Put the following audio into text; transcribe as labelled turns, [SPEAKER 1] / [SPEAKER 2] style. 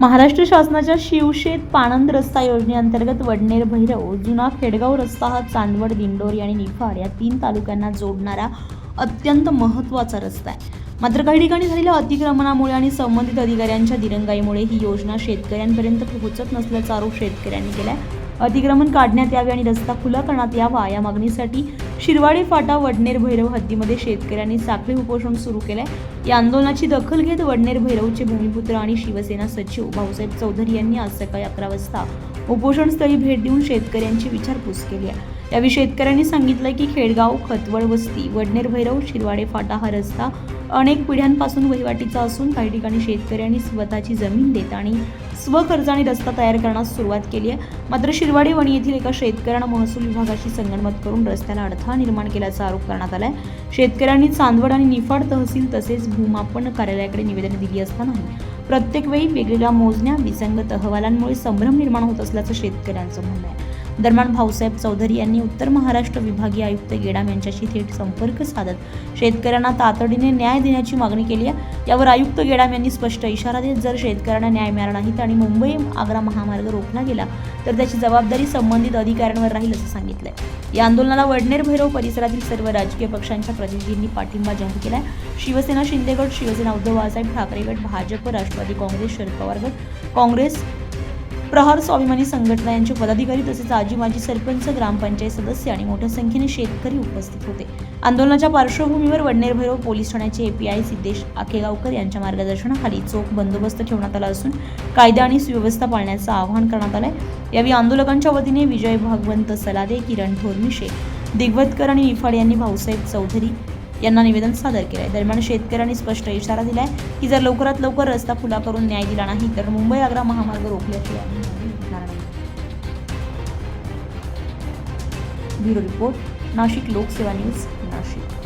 [SPEAKER 1] महाराष्ट्र शासनाच्या शिवशेत पाणंद रस्ता योजनेअंतर्गत वडनेर भैरव जुना खेडगाव रस्ता हा चांदवड दिंडोरी आणि निफाड या तीन तालुक्यांना जोडणारा अत्यंत महत्त्वाचा रस्ता आहे. मात्र काही ठिकाणी झालेल्या अतिक्रमणामुळे आणि संबंधित अधिकाऱ्यांच्या दिरंगाईमुळे ही योजना शेतकऱ्यांपर्यंत पोहोचत नसल्याचा आरोप शेतकऱ्यांनी केलाय. अतिक्रमण काढण्यात यावे आणि रस्ता खुला करण्यात यावा या मागणीसाठी शिरवाडे फाटा वडनेर भैरव हद्दीमध्ये शेतकऱ्यांनी साखळी उपोषण सुरू केलंय. या आंदोलनाची दखल घेत वडनेर भैरवचे भूमिपुत्र आणि शिवसेना सचिव भाऊसाहेब चौधरी यांनी आज सकाळी अकरा वाजता उपोषणस्थळी भेट देऊन शेतकऱ्यांची विचारपूस केली आहे. यावेळी शेतकऱ्यांनी सांगितलंय की खेडगाव खतवड वस्ती वडनेर भैरव शिरवाडे फाटा हा रस्ता अनेक पिढ्यांपासून वहिवाटीचा असून काही ठिकाणी शेतकऱ्यांनी स्वतःची जमीन देत आणि स्वखर्चाने रस्ता तयार करण्यास सुरुवात केली आहे. मात्र शिरवाडी वणी येथील एका शेतकऱ्यानं महसूल विभागाशी संगणमत करून रस्त्याला अडथळा निर्माण केल्याचा आरोप करण्यात आलाय. शेतकऱ्यांनी चांदवड आणि निफाड तहसील तसेच भूमापन कार्यालयाकडे निवेदन दिली असतानाही प्रत्येक वेळी वेगवेगळ्या मोजण्या विसंगत अहवालांमुळे संभ्रम निर्माण होत असल्याचं शेतकऱ्यांचं म्हणणं आहे. दरम्यान भाऊसाहेब चौधरी यांनी उत्तर महाराष्ट्र विभागीय आयुक्त गेडाम यांच्याशी थेट संपर्क साधत शेतकऱ्यांना तातडीने न्याय देण्याची मागणी केली आहे. यावर आयुक्त गेडाम यांनी स्पष्ट इशारा देत जर शेतकऱ्यांना न्याय मिळाला नाही आणि मुंबई आग्रा महामार्ग रोखला गेला तर त्याची जबाबदारी संबंधित अधिकाऱ्यांवर राहील असं सांगितलंय. या आंदोलनाला वडनेर भैरव परिसरातील सर्व राजकीय पक्षांच्या प्रतिनिधींनी पाठिंबा जाहीर केलाय. शिवसेना शिंदेगड शिवसेना उद्धव बाळासाहेब ठाकरे गट भाजप राष्ट्रवादी काँग्रेस शरद पवार गट काँग्रेस प्रहार स्वाभिमानी संघटना यांचे पदाधिकारी तसेच आजी माजी सरपंच ग्रामपंचायत सदस्य आणि मोठ्या संख्येने शेतकरी उपस्थित होते. आंदोलनाच्या पार्श्वभूमीवर वडनेर भैरव पोलीस ठाण्याचे एपीआय सिद्धेश आखेगावकर यांच्या मार्गदर्शनाखाली चोख बंदोबस्त ठेवण्यात आला असून कायदा आणि सुव्यवस्था पाळण्याचं आवाहन करण्यात आलंय. यावेळी आंदोलकांच्या वतीने विजय भागवंत सलादे किरण थोरमिशे दिग्वतकर आणि निफाड यांनी भाऊसाहेब चौधरी यांना निवेदन सादर केलं आहे दरम्यान शेतकऱ्यांनी स्पष्ट इशारा दिलाय की जर लवकरात लवकर रस्ता खुला करून न्याय दिला नाही तर मुंबई आग्रा महामार्ग रोखल्याशिवाय ब्युरो रिपोर्ट नाशिक लोकसेवा न्यूज नाशिक.